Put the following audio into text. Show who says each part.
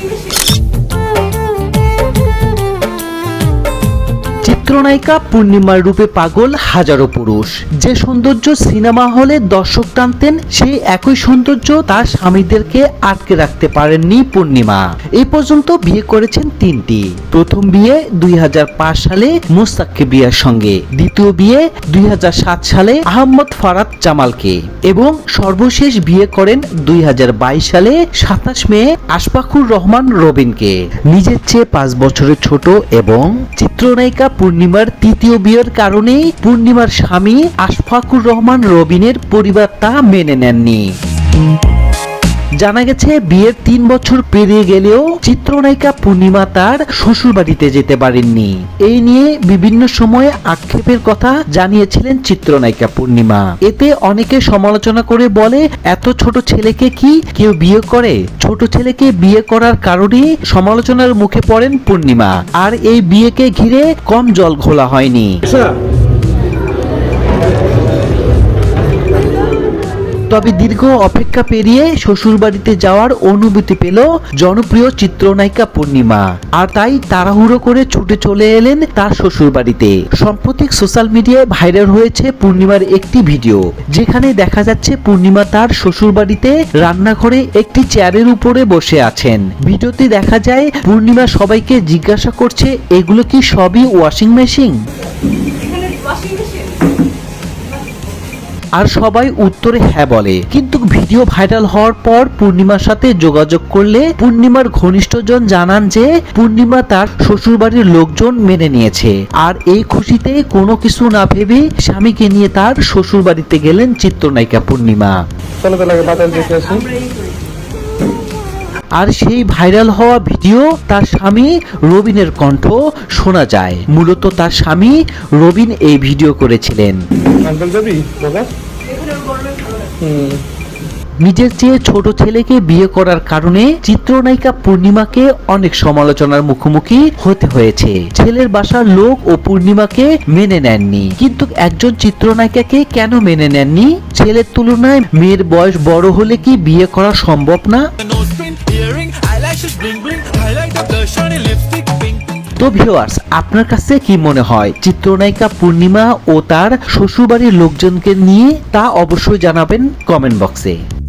Speaker 1: see the shoes. চিত্রনায়িকা পূর্ণিমার রূপে পাগল হাজারো পুরুষ। যে সৌন্দর্য সিনেমা হলে দর্শক টানতেন, সেই একই সৌন্দর্য তার স্বামীদেরকে আটকে রাখতে পারেননি পূর্ণিমা। এই পর্যন্ত বিয়ে করেছেন তিনটি। প্রথম বিয়ে দুই সালে মোস্তাককে বিয়ের সঙ্গে। দ্বিতীয় বিয়ে দুই হাজার সাত সালে আহমদ ফারাদ জামালকে। এবং সর্বশেষ বিয়ে করেন দুই হাজার বাইশ সালে সাতাশ মে আশফাকুর রহমান রবিনকে। নিজের চেয়ে পাঁচ বছরের ছোট এবং চিত্রনায়িকা পূর্ণিমার তৃতীয় বিয়ের কারণে পূর্ণিমার স্বামী আশফাকুর রহমান রবিনের পরিবার তা মেনে নেননি। জানা গেছে, বিয়ের তিন বছর পেরিয়ে গেলেও চিত্রনায়িকা পূর্ণিমা তার শ্বশুর বাড়িতে যেতে পারেননি। এই নিয়ে বিভিন্ন সময়ে আক্ষেপের কথা জানিয়েছিলেন চিত্রনায়িকা পূর্ণিমা। এতে অনেকে সমালোচনা করে বলে, এত ছোট ছেলেকে কি কেউ বিয়ে করে? ছোট ছেলেকে বিয়ে করার কারণে সমালোচনার মুখে পড়েন পূর্ণিমা। আর এই বিয়েকে ঘিরে কম জল ঘোলা হয়নি। তবে দীর্ঘ অপেক্ষা পেরিয়ে শ্বশুরবাড়িতে যাওয়ার অনুভূতি পেল জনপ্রিয় চিত্রনায়িকা পূর্ণিমা। আর তাই তাড়াহুড়ো করে ছুটে চলে এলেন তার শ্বশুরবাড়িতে। সম্প্রতি সোশ্যাল মিডিয়ায় ভাইরাল হয়েছে পূর্ণিমার একটি ভিডিও। যেখানে দেখা যাচ্ছে পূর্ণিমা তার শ্বশুরবাড়িতে রান্নাঘরে একটি চেয়ারের উপরে বসে আছেন। ভিডিওতে দেখা যায়, পূর্ণিমা সবাইকে জিজ্ঞাসা করছে, এগুলো কি সবই ওয়াশিং মেশিন? আর সবাই উত্তরে হ্যাঁ বলে। কিন্তু ভিডিও ভাইরাল হওয়ার পর পূর্ণিমার সাথে যোগাযোগ করলে পূর্ণিমার ঘনিষ্ঠজন জানান যে পূর্ণিমা তার শ্বশুরবাড়ির লোকজন মেনে নিয়েছে। আর এই খুশিতে কোনো কিছু না ভেবে স্বামীকে নিয়ে তার শ্বশুরবাড়িতে গেলেন চিত্রনায়িকা পূর্ণিমা।
Speaker 2: চলো তাহলে বাজার দেখে আসি।
Speaker 1: আর সেই ভাইরাল হওয়া ভিডিও তার স্বামী রবিনের কণ্ঠ শোনা যায়। মূলত তার স্বামী রবিন এই ভিডিও করেছিলেন। নিজের চেয়ে ছোট ছেলেকে বিয়ে করার কারণে চিত্রনায়িকা পূর্ণিমাকে অনেক সমালোচনার মুখোমুখি হতে হয়েছে। ছেলের বাসার লোক ও পূর্ণিমাকে মেনে নেননি। কিন্তু একজন চিত্রনায়িকাকে কেন মেনে নেননি? ছেলের তুলনায় মেয়ের বয়স বড় হলে কি বিয়ে করা সম্ভব না? তো ভিওয়ার্স আপনার কাছে কি মনে হয়? চিত্রনায়িকা পূর্ণিমা ও তার শ্বশুরবাড়ির লোকজনকে নিয়ে তা অবশ্যই জানাবেন কমেন্ট বক্সে